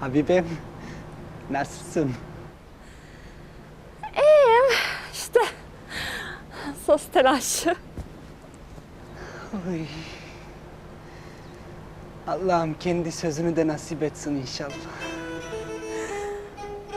Habibim, nasılsın? İyiyim işte. Sos telaşı. Oy. Allah'ım kendi sözünü de nasip etsin inşallah.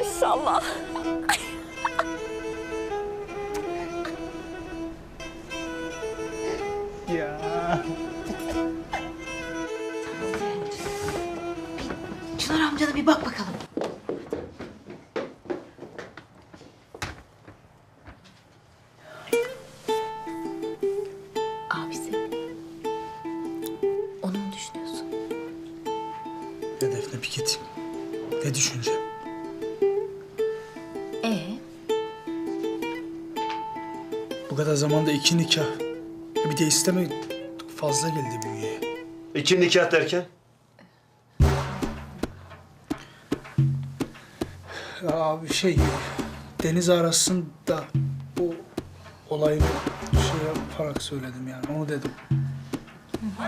İnşallah. Ne Defne bir git. Ne düşünce? Ee, Bu kadar zamanda iki nikah. E Bir de isteme fazla geldi bünyeye. İki nikah derken? Ya abi şey deniz arasında bu olayı şey yaparak söyledim yani onu dedim. Uf,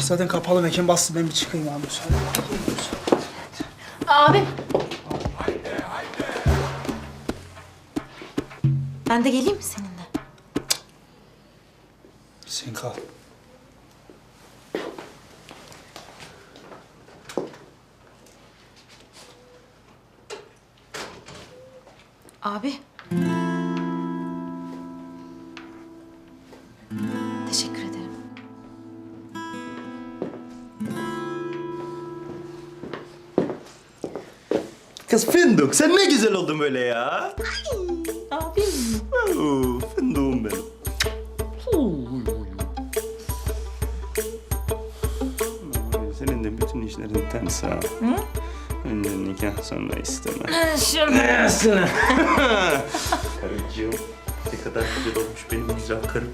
Zaten kapalı mekan bastı ben bir çıkayım abi müsaade. Abi. Ben de geleyim mi seninle? Sen kal. Abi. Kız Fındık sen ne güzel oldun böyle ya. Abim. Oo, benim. Senin de bütün işlerin ters ha. Önce nikah sonra isteme. Şöyle. Karıcığım ne kadar güzel olmuş benim güzel karım.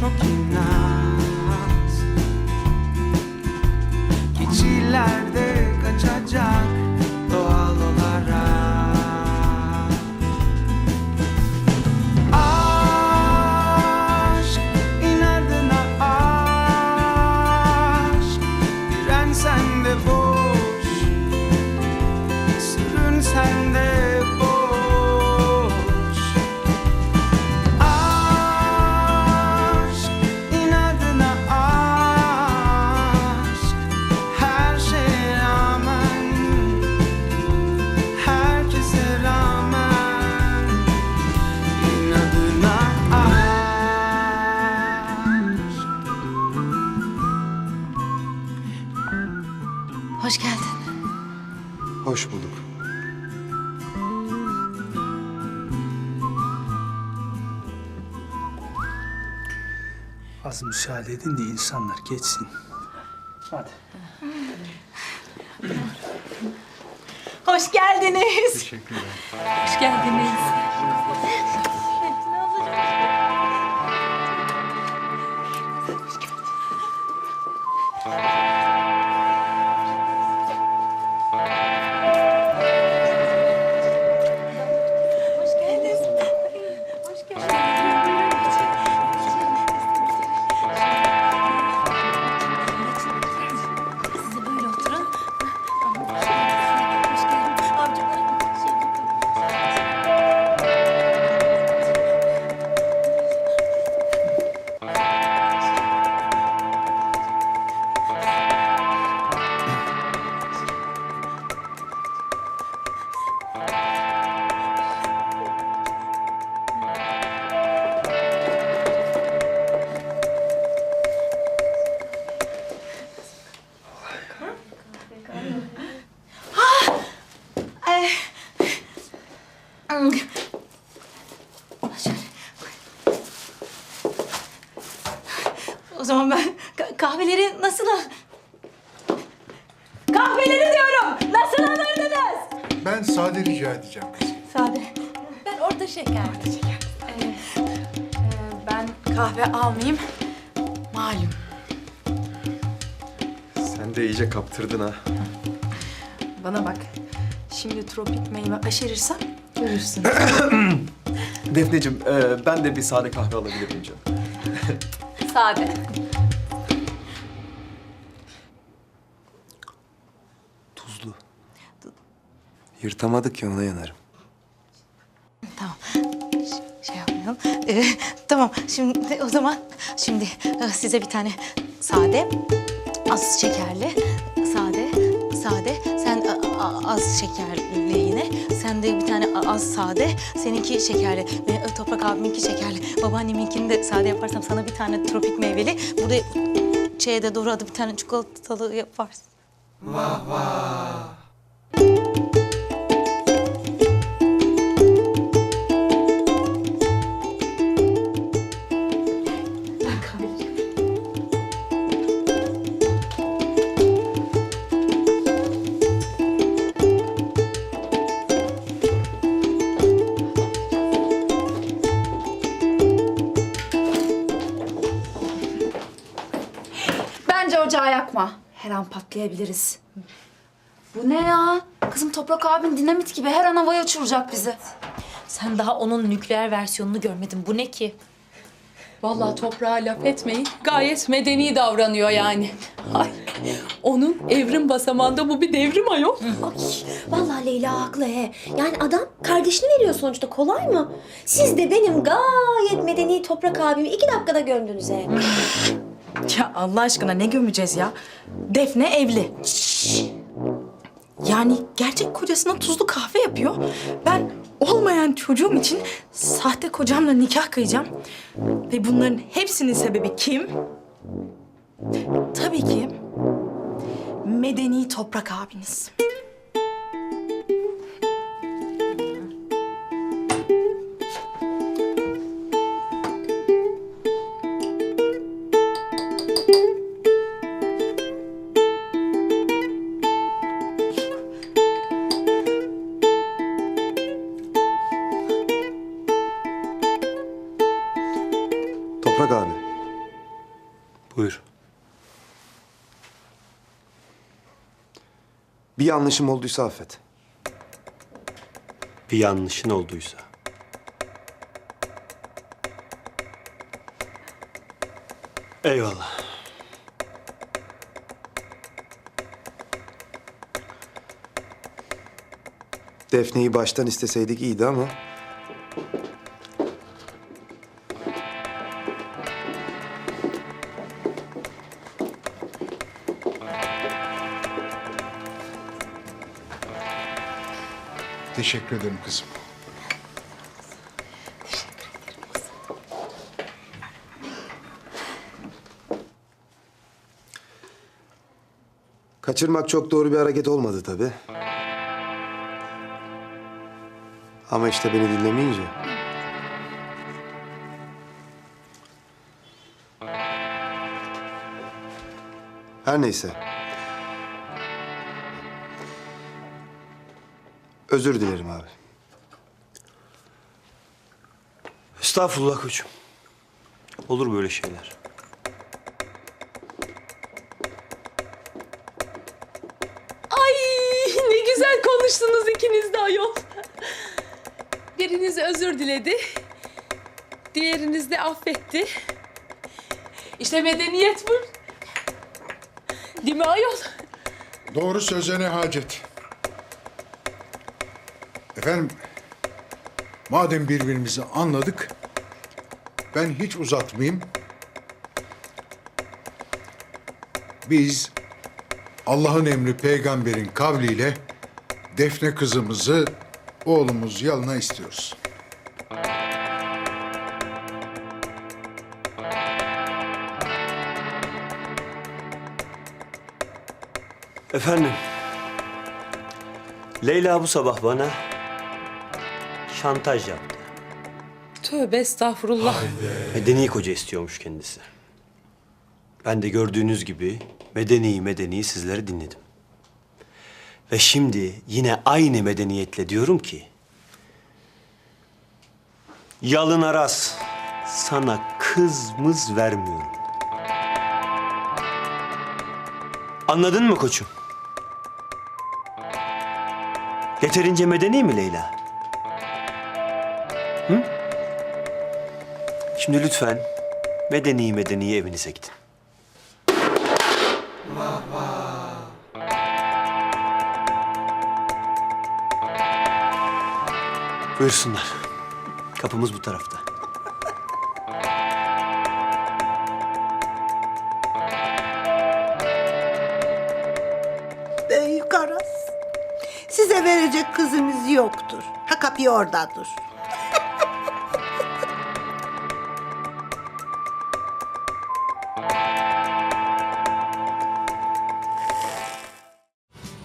Kadın çok Hoş bulduk. Az müsaade edin de insanlar geçsin. Hadi. Hoş geldiniz. Hoş geldiniz. O zaman ben ka- kahveleri nasıl al... Kahveleri diyorum. Nasıl alırdınız? Ben sade rica edeceğim kızım. Sade. Ben orta şeker. ben kahve almayayım. Malum. Sen de iyice kaptırdın ha. Bana bak. Şimdi tropik meyve aşerirsem görürsün. Defneciğim, e, ben de bir sade kahve alabilir miyim canım? Sade. Tuzlu. Yırtamadık ya ona yanarım. Tamam. Ş- Şey yapmayalım. Ee, tamam. Şimdi o zaman şimdi e, size bir tane sade, az şekerli, sade, sade. Sen a- az şekerli yine. Sen de bir tane az sade. Seninki şekerli. Ve Toprak abiminki şekerli. Babaanneminkini de sade yaparsam sana bir tane tropik meyveli. Burada şeye de doğru adı bir tane çikolatalı yaparsın. Bence Her an patlayabiliriz. Bu ne ya? Kızım Toprak abin dinamit gibi her an havaya uçuracak bizi. Sen daha onun nükleer versiyonunu görmedin. Bu ne ki? Vallahi toprağa laf etmeyin. Gayet medeni davranıyor yani. Ay, onun evrim basamağında bu bir devrim ayol. Vallahi Leyla haklı he. Yani adam kardeşini veriyor sonuçta kolay mı? Siz de benim gayet medeni toprak abimi iki dakikada gömdünüz he. Ya Allah aşkına ne gömeceğiz ya? Defne evli. Yani gerçek kocasına tuzlu kahve yapıyor. Ben olmayan çocuğum için sahte kocamla nikah kıyacağım. Ve bunların hepsinin sebebi kim? Tabii ki medeni toprak abiniz. Toprak abi. Buyur. Bir yanlışım olduysa affet. Bir yanlışın olduysa. Eyvallah. Defne'yi baştan isteseydik iyiydi ama... Teşekkür ederim kızım. Kaçırmak çok doğru bir hareket olmadı tabii. Ama işte beni dinlemeyince... Her neyse. Özür dilerim abi. Estağfurullah koçum. Olur böyle şeyler. Ay ne güzel konuştunuz ikiniz de ayol. Biriniz özür diledi. Diğeriniz de affetti. İşte medeniyet bu. Değil mi ayol? Doğru söze ne hacet? Efendim, madem birbirimizi anladık, ben hiç uzatmayayım. Biz Allah'ın emri peygamberin kavliyle Defne kızımızı oğlumuz yalına istiyoruz. Efendim. Leyla bu sabah bana şantaj yaptı. Tövbe estağfurullah. Medeni koca istiyormuş kendisi. Ben de gördüğünüz gibi medeni medeni sizleri dinledim. Ve şimdi yine aynı medeniyetle diyorum ki... Yalın Aras, sana kız mız vermiyorum. Anladın mı koçum? Yeterince medeni mi Leyla? Şimdi lütfen medeni medeni evinize gidin. Buyursunlar. Kapımız bu tarafta. Büyük Aras. Size verecek kızımız yoktur. Ha kapıyı orada